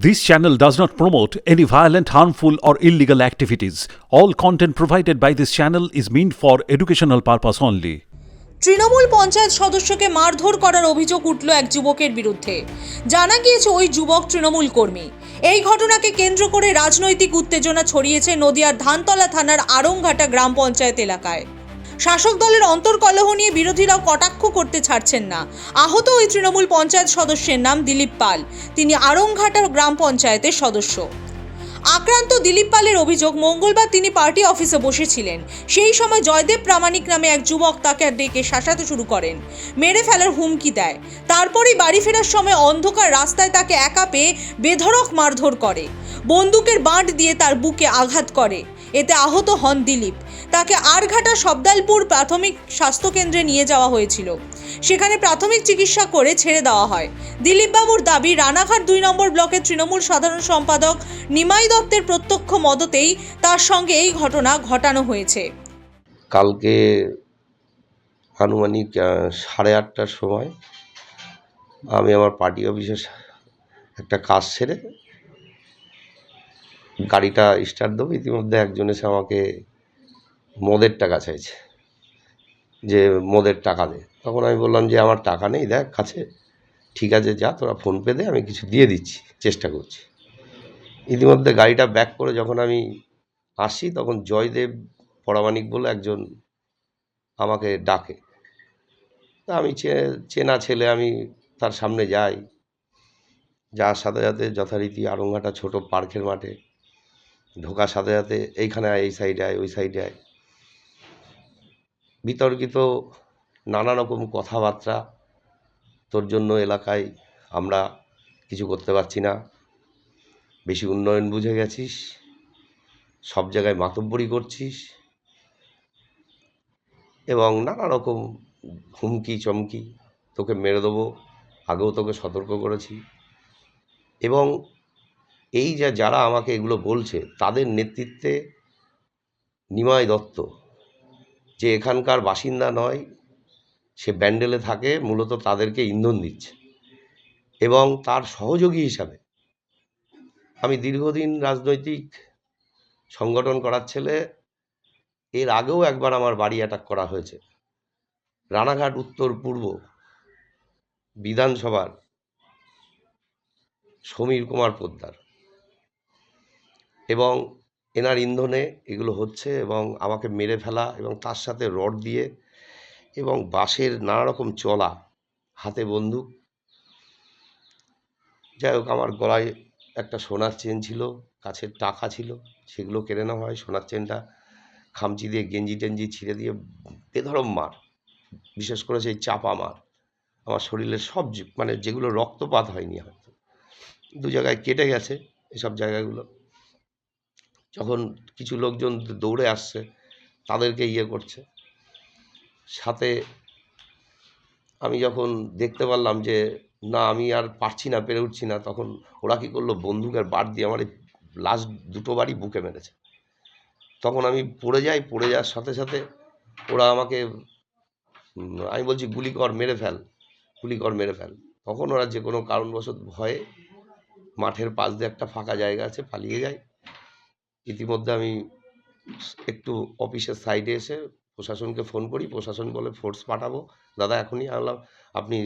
This channel does not promote any violent, harmful, or illegal activities. All content provided by this channel is meant for educational purpose only. Trinamool panchayat সদস্যকে মারধর করার অভিযোগ উঠল এক যুবকের বিরুদ্ধে জানা গিয়েছে ওই যুবক তৃণমূল কর্মী এই ঘটনাকে কেন্দ্র করে রাজনৈতিক উত্তেজনা ছড়িয়েছে নদিয়ার ধানতলা থানার আড়ংঘাটা গ্রাম পঞ্চায়েত এলাকায় শাসক দলের অন্তর্কলহ নিয়ে বিরোধীরাও কটাক্ষ করতে ছাড়ছেন না। আহত ওই তৃণমূল পঞ্চায়েত সদস্যের নাম দিলীপ পাল। তিনি আড়ংঘাটা গ্রাম পঞ্চায়েতের সদস্য। আক্রান্ত দিলীপ পালের অভিযোগ, মঙ্গলবার তিনি পার্টি অফিসে বসেছিলেন। সেই সময় জয়দেব প্রামাণিক নামে এক যুবক তাকে ডেকে শাসাতে শুরু করেন। মেরে ফেলার হুমকি দেয়। তারপরই বাড়ি ফেরার সময় অন্ধকার রাস্তায় তাকে একা পেয়ে বেধড়ক মারধর করে। বন্দুকের বাঁট দিয়ে তার বুকে আঘাত করে। এতে আহত হন দিলীপ। তাকে আরঘাটা সবদালপুর প্রাথমিক স্বাস্থ্যকেন্দ্রে নিয়ে যাওয়া হয়েছিল। সেখানে প্রাথমিক চিকিৎসা করে ছেড়ে দেওয়া হয়। দিলীপবাবুর দাবি, রানাঘাট দুই নম্বর ব্লকের তৃণমূল সাধারণ সম্পাদক নিমাই দত্তের প্রত্যক্ষ মদতেই তার সঙ্গে এই ঘটনা ঘটানো হয়েছে। কালকে আনুমানিক সাড়ে আটটার সময় আমি আমার পার্টি অফিসে একটা কাজ সেরে গাড়িটা স্টার্ট দেবো। ইতিমধ্যে একজন এসে আমাকে মদের টাকা চাইছে, যে মদের টাকা দে। তখন আমি বললাম যে, আমার টাকা নেই, দেখ, কাছে। ঠিক আছে, যা, তোরা ফোনপে দে, আমি কিছু দিয়ে দিচ্ছি, চেষ্টা করছি। ইতিমধ্যে গাড়িটা ব্যাক করে যখন আমি আসি, তখন জয়দেব পরামানিক বলে একজন আমাকে ডাকে। তা আমি চেনা ছেলে, আমি তার সামনে যাই। যার সাথে সাথে যথারীতি আরঙ্গাটা ছোট পার্কের মাঠে ঢোকার সাথে সাথে এইখানে আয়, এই সাইডে আয়, ওই সাইডে আয়। বিতর্কিত নানা রকম কথাবার্তা। তোর জন্য এলাকায় আমরা কিছু করতে পারছি না। বেশি উন্নয়ন বুঝে গেছিস। সব জায়গায় মাতব্বরি করছিস। এবং নানা রকম হুমকি, চমকি তোকে মেরে দেবো। আগেও তোকে সতর্ক করেছি। এবং এই যে যারা আমাকে এগুলো বলছে, তাদের নেতৃত্বে নিমাই দত্ত যে এখানকার বাসিন্দা নয়, সে ব্যান্ডেলে থাকে, মূলত তাদেরকে ইন্ধন দিচ্ছে এবং তার সহযোগী হিসাবে আমি দীর্ঘদিন রাজনৈতিক সংগঠন করার ছেলে। এর আগেও একবার আমার বাড়ি অ্যাটাক করা হয়েছে। রানাঘাট উত্তর পূর্ব বিধানসভার সমীর কুমার পোদ্দার এবং এনার ইন্ধনে এগুলো হচ্ছে এবং আমাকে মেরে ফেলা এবং তার সাথে রড দিয়ে এবং বাঁশের নানা রকম চলা হাতে বন্দুক। যাই হোক, আমার গলায় একটা সোনার চেন ছিল, কাছের টাকা ছিল, সেগুলো কেড়ে নেওয়া হয়, সোনার চেনটা খামচি দিয়ে গেঞ্জি টেঞ্জি ছিঁড়ে দিয়ে বেধরম মার, বিশেষ করে সেই চাপা মার। আমার শরীরের সব মানে যেগুলো রক্তপাত হয়নি হয়তো, দু জায়গায় কেটে গেছে এসব জায়গাগুলো। যখন কিছু লোকজন দৌড়ে আসছে, তাদেরকে ইয়ে করছে। সাথে আমি যখন দেখতে পারলাম যে, না, আমি আর পারছি না, পেরে উঠছি না, তখন ওরা কী করল? বন্দুকের বার দিয়ে আমার এই লাস্ট দুটো বাড়ি বুকে মেরেছে। তখন আমি পড়ে যাই, পড়ে যাওয়ার সাথে সাথে ওরা আমাকে আমি বলছি, গুলি কর, মেরে ফেল, গুলি কর, মেরে ফেল। তখন ওরা যে কোনো কারণবশত ভয়ে মাঠের পাশ দিয়ে একটা ফাঁকা জায়গা আছে, পালিয়ে যায়। ইতিমধ্যে আমি একটু অফিসের সাইডে এসে প্রশাসনকে ফোন করি, প্রশাসন বলে ফোর্স পাঠাবো। দাদা, এখনই আনলাম আপনি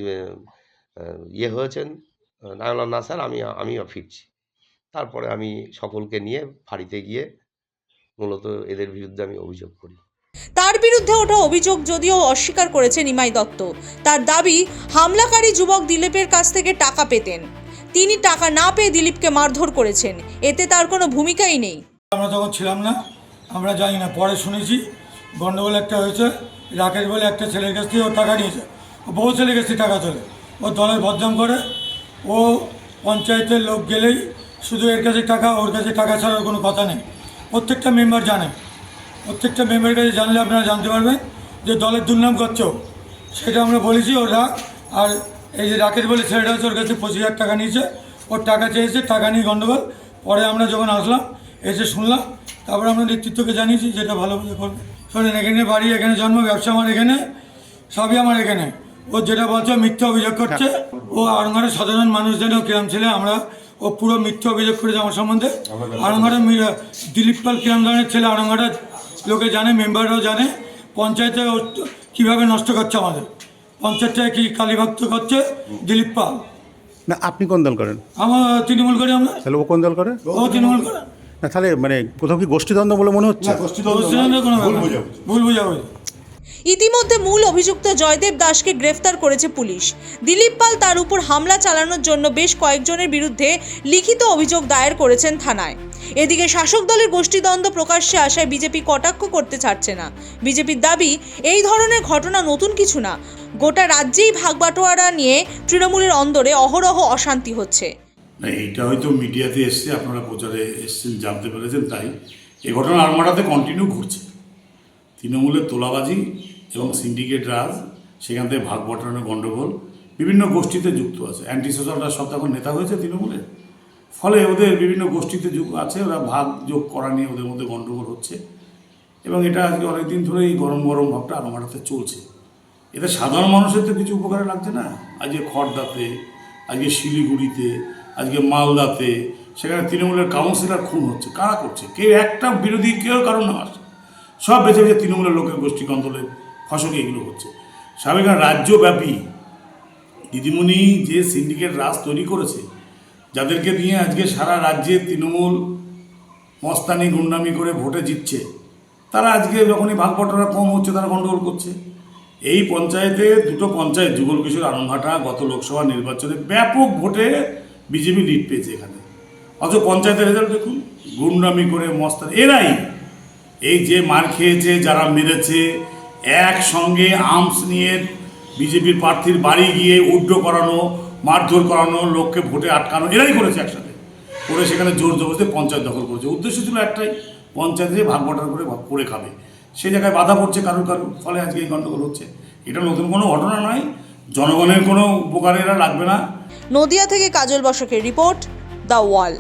ইয়ে হয়েছেন। না না স্যার, আমি আমিও ফিরছি। তারপরে আমি সকলকে নিয়ে ফাঁড়িতে গিয়ে মূলত এদের বিরুদ্ধে আমি অভিযোগ করি। তার বিরুদ্ধে ওঠা অভিযোগ যদিও অস্বীকার করেছে নিমাই দত্ত। তার দাবি, হামলাকারী যুবক দিলীপের কাছ থেকে টাকা পেতেন। তিনি টাকা না পেয়ে দিলীপকে মারধর করেছেন। এতে তার কোনো ভূমিকাই নেই। আমরা তখন ছিলাম না, আমরা জানি না, পরে শুনেছি, গন্ডগোল একটা হয়েছে, রাকেশ বলে একটা ছেলের কাছ থেকে ও টাকা নিয়েছে। ও বহু ছেলের কাছ থেকে টাকা তোলে। ও দলের বদনাম করে, ও পঞ্চায়েতের লোক গেলেই শুধু এর কাছে টাকা, ওর কাছে টাকা ছাড়ার কোনো কথা নেই। প্রত্যেকটা মেম্বার জানে। প্রত্যেকটা মেম্বারের কাছে জানলে আপনারা জানতে পারবেন যে দলের দুর্নাম করছে ও। সেটা আমরা বলেছি, ওরা আর এই যে রাকেশ বলে ছেলেটা ওর কাছে পঁচিশ হাজার টাকা নিয়েছে। ওর টাকা চেয়েছে, টাকা নিয়ে গন্ডগোল। পরে আমরা যখন আসলাম এসে শুনলাম তারপরে আমরা নেতৃত্বকে জানিয়েছি যেটা ভালো বুঝে করবে। শোনেন এখানে বাড়ি এখানে জন্ম ব্যবসা আমার এখানে সবই আমার এখানে। ও যেটা বলছে মিথ্যা অভিযোগ করছে। ও আরঙ্গারের সাধারণ মানুষ যেন কিরম ছেলে আমরা ও পুরো মিথ্যে অভিযোগ করেছে আমার সম্বন্ধে। আরঙ্গাটা দিলীপ পাল কিরণদানের ছেলে আরঙ্গাটা লোকে জানে মেম্বাররাও জানে। পঞ্চায়েতে ও কীভাবে নষ্ট করছে আমাদের। পঞ্চায়েতটায় কি কালীভক্ত করছে দিলীপ পাল। না আপনি কোন দল করেন? আমার তৃণমূল করি আমরা। তাহলে ও কোন দল করে? ও তৃণমূল করে। না তাহলে মানে কোথাও কি গোষ্ঠীদ্বন্দ্ব বলে মনে হচ্ছে। ভুল বুঝাবুঝি। ইতিমধ্যে মূল অভিযুক্ত জয়দেব দাসকে গ্রেফতার করেছে পুলিশ। দিলীপ পাল তার উপর হামলা চালানোর জন্য বেশ কয়েকজনের বিরুদ্ধে লিখিত অভিযোগ দায়ের করেছেন থানায়। এদিকে শাসক দলের গোষ্ঠীদ্বন্দ্ব প্রকাশ্যে আসায় বিজেপি কটাক্ষ করতে ছাড়ছে না। বিজেপির দাবি এই ধরনের ঘটনা নতুন কিছু না। গোটা রাজ্যেই ভাগবাটোয়ারা নিয়ে তৃণমূলের অন্দরে অহরহ অশান্তি হচ্ছে। না, এইটা হয়তো মিডিয়াতে এসছে, আপনারা প্রচারে এসছেন, জানতে পেরেছেন তাই। এ ঘটনা আলমারাতে কন্টিনিউ ঘুরছে তৃণমূলের তোলাবাজি এবং সিন্ডিকেট রাজ, সেখান থেকে ভাগ বটানোর গণ্ডগোল বিভিন্ন গোষ্ঠীতে যুক্ত আছে। অ্যান্টি সোশ্যালরা সব তখন নেতা হয়েছে তৃণমূলের। ফলে ওদের বিভিন্ন গোষ্ঠীতে যুগ আছে, ওরা ভাগ যোগ করা নিয়ে ওদের মধ্যে গণ্ডগোল হচ্ছে। এবং এটা আজকে অনেকদিন ধরে এই গরম গরম ভাবটা আলমারাতে চলছে। এতে সাধারণ মানুষের তো কিছু উপকারে লাগছে না। আজকে খড়দাতে, আজকে শিলিগুড়িতে আজকে মালদাতে, সেখানে তৃণমূলের কাউন্সিলর খুন হচ্ছে। কারা করছে? কেউ একটা বিরোধী, কেউ কারণ না আসে সব বেছে বেছে তৃণমূলের লোকের গোষ্ঠী কন্দলের ফসলে এগুলো হচ্ছে। স্বাভাবিক রাজ্যব্যাপী দিদিমণি যে সিন্ডিকেট রাজ তৈরি করেছে, যাদেরকে নিয়ে আজকে সারা রাজ্যে তৃণমূল মস্তানি, গুন্ডামি করে ভোটে জিতছে, তারা আজকে যখনই ভাগ বটরা কম হচ্ছে, তারা গণ্ডগোল করছে। এই পঞ্চায়েতে দুটো পঞ্চায়েত, যুগল কিশোর আনন্দঘাটা গত লোকসভা নির্বাচনে ব্যাপক ভোটে বিজেপি লিড পেয়েছে এখানে। অথচ পঞ্চায়েতের রেজাল্ট দেখুন গুন্ডামি করে মস্তানি। এরাই এই যে মার খেয়েছে, যারা মেরেছে, একসঙ্গে আর্মস নিয়ে বিজেপির প্রার্থীর বাড়ি গিয়ে উড্ডো করানো, মারধর করানো, লোককে ভোটে আটকানো, এরাই করেছে একসাথে। করে সেখানে জোর জবরদস্তি পঞ্চায়েত দখল করেছে। উদ্দেশ্য ছিল একটাই, পঞ্চায়েতে ভাগ বটার করে করে খাবে। সেই জায়গায় বাধা পড়ছে কারুর কারুর, ফলে আজকে এই গণ্ডগোল হচ্ছে। এটা নতুন কোনো ঘটনা নয়। জনগণের কোনো উপকারে এরা লাগবে না। নদিয়া থেকে কাজল বসকের রিপোর্ট দ্য ওয়াল